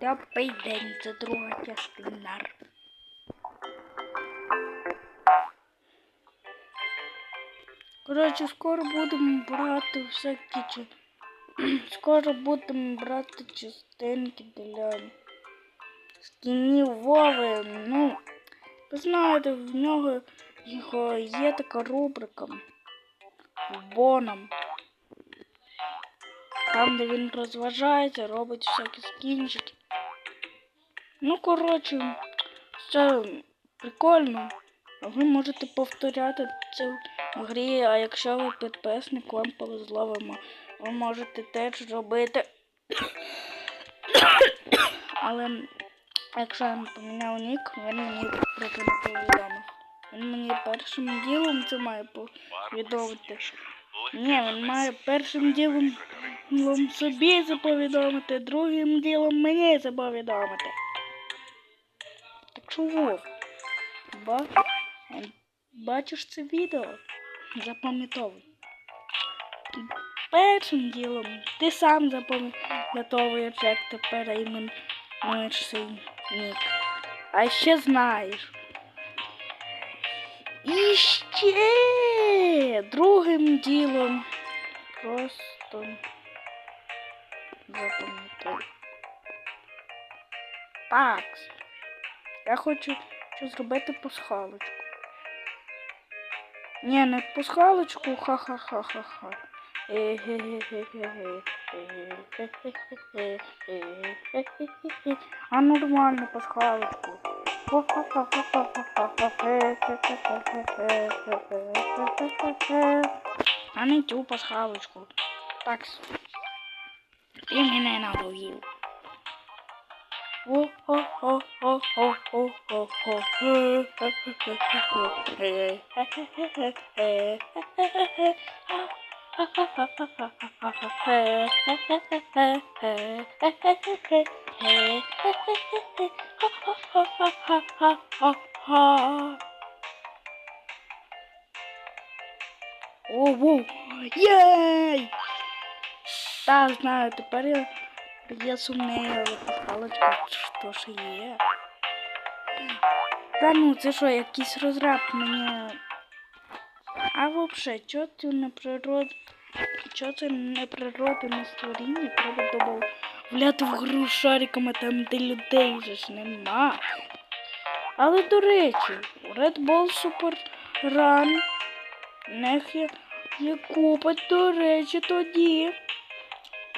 Добрий день, це друга частина. Коротше, скоро будемо брати всякі чи... Скоро будемо брати частинки для скінів Вови. Ну, ви знаєте, в нього його є така рубрика Боном. Там, де він розважається, робить всякі скінчики. Ну, коротше, це прикольно. Ви можете повторяти це в грі, а якщо ви підписник, вам повезло, ви, ви можете теж робити. Але якщо я поміняв нік, він мені про це не повідомив. Він мені першим ділом це має повідомити. Ні, він має першим ділом ділом собі це повідомити, другим ділом мені це повідомити. Так що Вов, ба... бачиш це відео? Запам'ятовуй. Першим ділом ти сам запам'ятовуєш, як ти перейменуєш свій нік. А ще знаєш. І ще другим ділом просто запам'ятай. Так. Я хочу щось зробити пасхалочку. Ні, не пасхалочку, ха-ха-ха-ха-ха. А нормально пасхалочку. А не тю пасхалочку. Так. Bring him and I'll you. Ho ho ho ho ho ho ho ho ho Oh, whoa! Yay! Та знаю, тепер я сумнею, але паличка що ж є. Та ну це що, якийсь розраб мені. А взагалі, чого це не природ... Чого це не природне створіння? Треба додавляти в гру шариками там, де людей вже ж нема. Але до речі, Red Bull Super Run в них є, є до речі, тоді.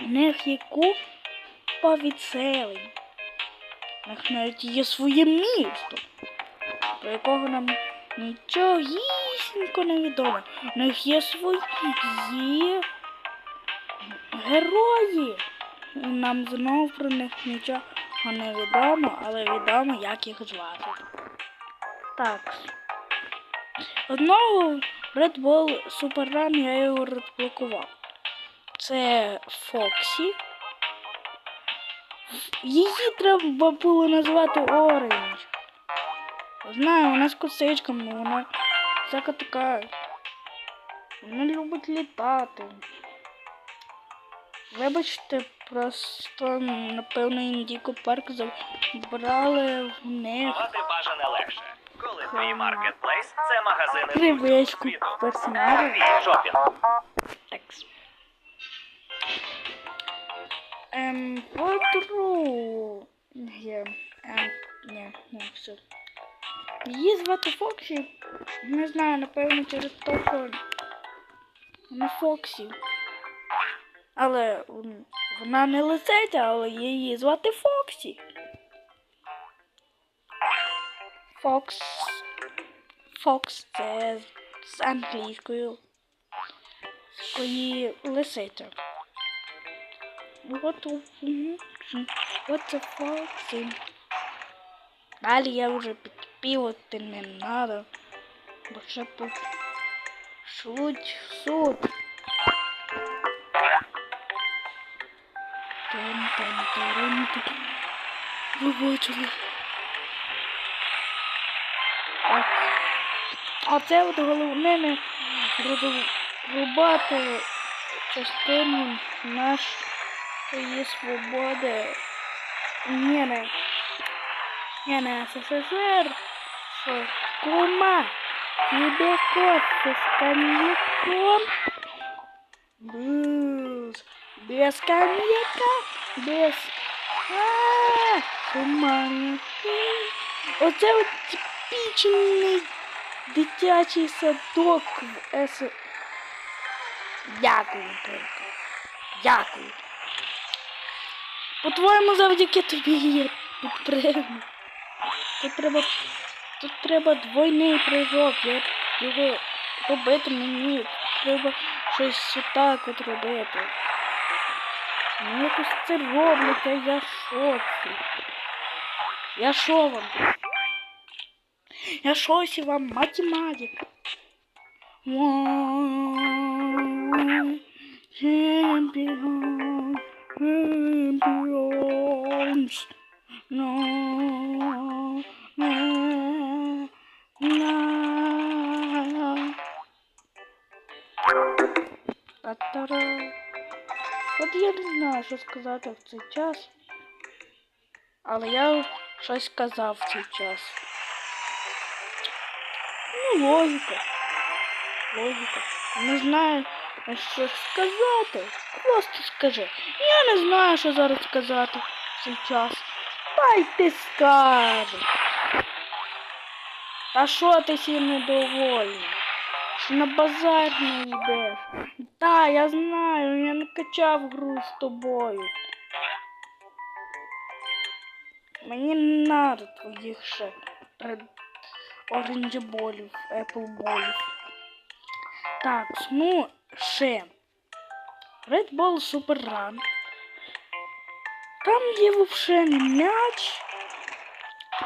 В них є купа відселень. Них навіть є своє місто, про якого нам нічого гісінько не відомо. В них є свої герої. Нам знову про них нічого не відомо, але відомо, як їх звати. Так. Одного Red Bull Super Run я його розблокував. Це Фоксі. Її треба було назвати Оранж. Знаю, вона з косичками, вона всяка така. Вона любить літати. Вибачте, просто, напевно, індіко парк забрали в них Мати бажане легше. Коли твій маркетплейс це магазини привичку персонажів. Шопінг. Так. Ем, подру. Є. Ем, ні, ні, все. Її звати Фоксі. Не знаю, напевно, через те, що вона Фоксі. Але вона не лисиця, але її звати Фоксі. Фокс. Фокс це з англійською. Свої лисиця. У- мгм. What the fuck? Далі я вже підпівати не надо. Бо тут шуть суд. Тан тан таран тан. Ви. Так. А це от головне не розрубати частину нашої свободи Не на... Не СССР. Что? Кума, тебе кофе с коньяком? Без, без коньяка, без... А, кума. Оце от дитячий садок в С... Дякую, Тонко. Дякую. По-твоєму, завдяки тобі є підприємник. Тут треба. Тут треба двойний прыжок. Я його робити мені. Треба щось отак от робити. Ну якось це роблять, а я шоці. Я шо вам? Я шоці вам математик. One champions. No, na, na. Та-та-ра. От я не знаю, що сказати в цей час. Але я щось сказав в цей. Ну, логіка. Логіка. Не знаю, що сказати. Просто скажи. Я не знаю, що зараз сказати час. Та й ти скажеш. Та що ти сі недовольна? Що на базар не йдеш? Та, я знаю, я не качав гру з тобою. Мені не надо твоїх ще ред... оранжі болів, Так, ну ще. Red Bull Super Run. Там є не м'яч,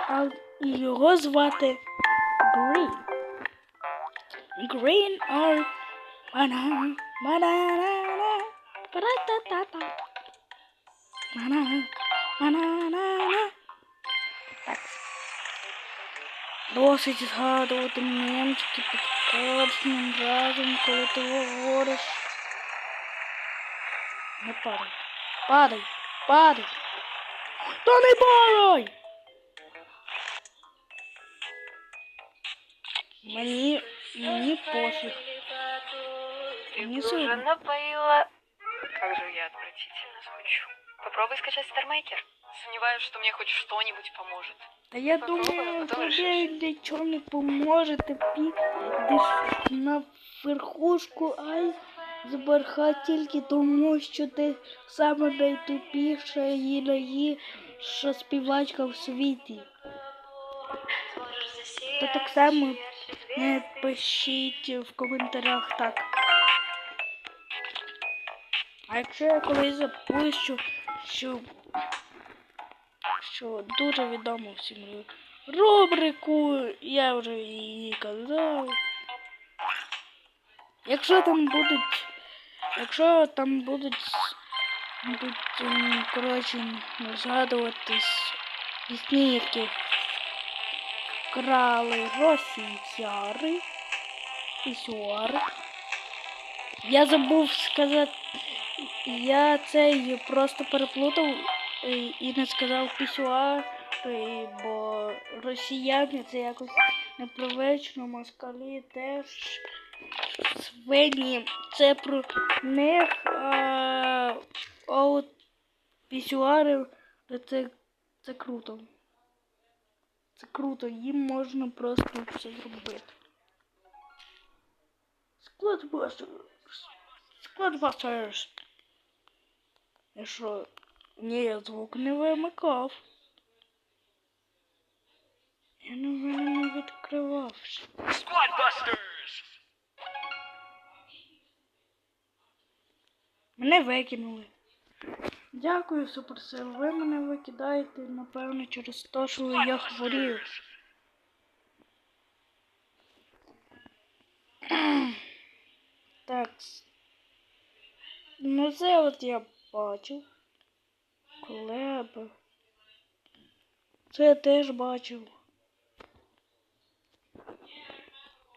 а його звати Green. Green or banana, banana, та-та-та-та. Банана, банана. Так. Досить згадувати мемчики під кожним разом, коли ти говориш. Не падай. Падай, падай. Та не падай! Мені, мені пофіг. Ты Не бы знаю. уже напоила. Как же я отвратительно звучу. Попробуй скачать Стармейкер. Сомневаюсь, что мне хоть что-нибудь поможет. Та я думаю, тобі решиш. нічого не поможе, ти підеш на верхушку, ай зберха тільки тому, що ти саме найтупіша і найгірша співачка в світі. Та так само не пишіть в коментарях так. А якщо я колись запущу, що, що дуже відомо всім рубрику, я вже її казав. Якщо там будуть, якщо там будуть, будуть ем, коротше, згадуватись пісні, які крали росіяни, пісюари. Я забув сказати, я цей просто переплутав і не сказав пісюари, бо росіяни це якось непривично, москалі теж свині, це про них, а, а от пісюари це, це круто. Це круто, їм можна просто все зробити. Складбастерс. Складбастерс. Я що? Ні, я звук не вимикав. Я не, не відкривав. Squadbusters! Мене викинули. Дякую, суперсил. Ви мене викидаєте, напевно, через те, що я хворію. Так. Ну це от я бачив. Клеб. Це я теж бачив.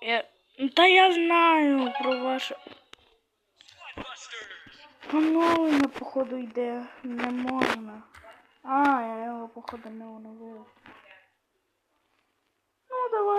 Я... Та я знаю про ваше. Поновлення, ну, походу, йде. Не можна. А, я його, походу, не оновив. Ну, давайте.